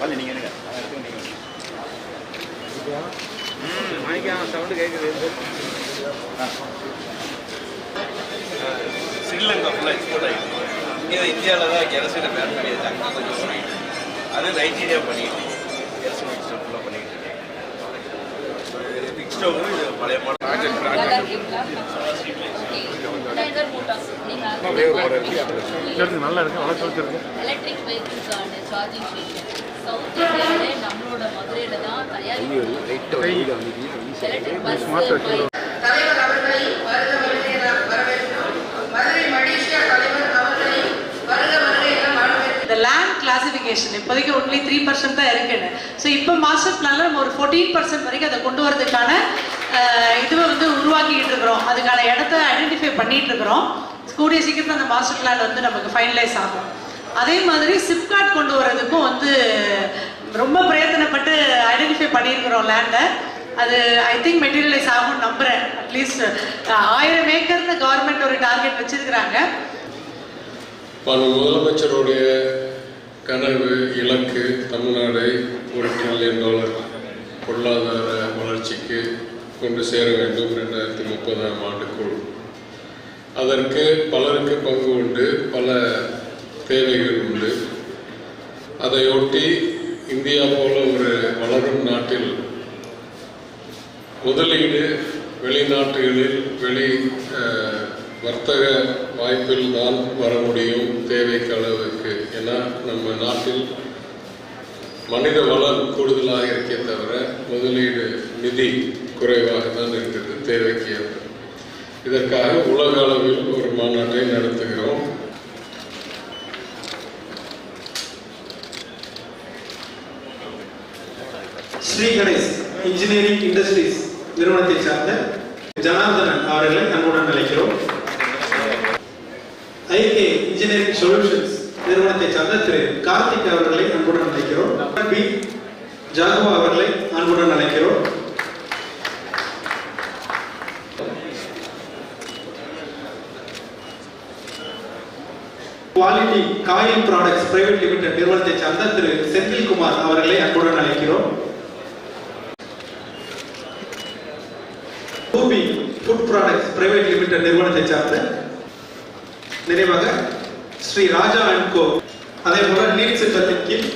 வரல நீங்க என்னங்க? மாணிக்கம் சவுண்டு கேட்குது ஸ்ரீலங்கா ஃபுல்லாக எக்ஸ்போர்ட் ஆகிடுச்சு இங்கே இந்தியாவில் தான் கெரசைனை பேர் பண்ணி வச்சாங்க கொஞ்சம் அது நைஜீரியா பண்ணிக்கிட்டு கெரசைன் ஃபுல்லாக பண்ணிக்கிட்டு நல்லா இருக்கு வளர்ச்சி வச்சிருக்கு எலக்ட்ரிக் வெஹிக்கிள்ஸான சார்ஜிங் ஸ்டேஷன் சவுத் இந்தியாவிலே நம்மளோட மதுரையில தான் தயாரிக்கிறோம் எலக்ட்ரிக் பஸ் தலைவர் அவர்களை வருக வருக என வரவேற்கிறோம் மதுரை மலேசியா தலைவர் அவர்களை வருக வருக என வரவேற்கிறோம் இந்த லேண்ட் கிளாசிஃபிகேஷன் இப்போதைக்கு ஒன்லி த்ரீ பர்சன்ட் தான் இருக்குன்னு. ஸோ இப்போ மாஸ்டர் பிளானில் நம்ம ஒரு ஃபோர்டீன் பர்சன்ட் வரைக்கும் அதை கொண்டு வரதுக்கான இதுவை வந்து உருவாக்கிட்டு இருக்கிறோம். அதுக்கான இடத்த ஐடென்டிஃபை பண்ணிட்டு இருக்கிறோம். கூடிய சீக்கிரத்தில் அந்த மாஸ்டர் பிளான் வந்து நமக்கு ஃபைனலைஸ் ஆகும். அதே மாதிரி சிப்காட் கொண்டு வரதுக்கும் வந்து ரொம்ப பிரயத்தனப்பட்டு ஐடென்டிஃபை பண்ணியிருக்கிறோம் லேண்டை அது ஐ திங்க் மெட்டீரியலைஸ் ஆகும்னு நம்புகிறேன் அட்லீஸ்ட் ஆயிரம் ஏக்கர்னு கவர்மெண்ட் ஒரு டார்கெட் வச்சிருக்கிறாங்க. பல முதலமைச்சருடைய கனவு இலக்கு தமிழ்நாடை ஒரு ட்ரில்லியன் டாலர் பொருளாதார வளர்ச்சிக்கு கொண்டு சேர வேண்டும் ரெண்டாயிரத்தி முப்பதாம் ஆண்டுக்குள். அதற்கு பலருக்கு பங்கு உண்டு பல தேவைகள் உண்டு. அதையொட்டி இந்தியா போல ஒரு வளரும் நாட்டில் முதலீடு வெளிநாட்டுகளில் வெளி வர்த்தக வாய்ப்பில் தான் வர முடியும் தேவைக்கு அளவுக்கு. ஏன்னா நம்ம நாட்டில் மனித வளம் கூடுதலாக இருக்கே தவிர முதலீடு நிதி குறைவாக தான் இருக்குது தேவைக்கு இதற்காக உலக அளவில் ஒரு மாநாட்டை நடத்துகிறோம். ஸ்ரீ கணேஷ் இன்ஜினியரிங் இண்டஸ்ட்ரீஸ் நிறுவனத்தை சார்ந்த ஜனார்தனன் அவர்களை அன்புடன் அழைக்கிறோம் ஐகே இன்ஜினியரிங் சொல்யூஷன்ஸ் நிறுவனத்தை சார்ந்த திரு கார்த்திக் அவர்களை அன்புடன் அழைக்கிறோம். பி. ஜாகுவா அவர்களை அன்புடன் அழைக்கிறோம். Quality coil products private limited நிறுவனத்தை சார்ந்த திரு செந்தில்குமார் அவர்களை அன்புடன் அழைக்கிறோம். Ruby food products private limited நிறுவனத்தை சார்ந்த நிறைவாக ஸ்ரீ ராஜா அண்ட் கோ அதே போல நீட் திட்டத்தின் கீழ்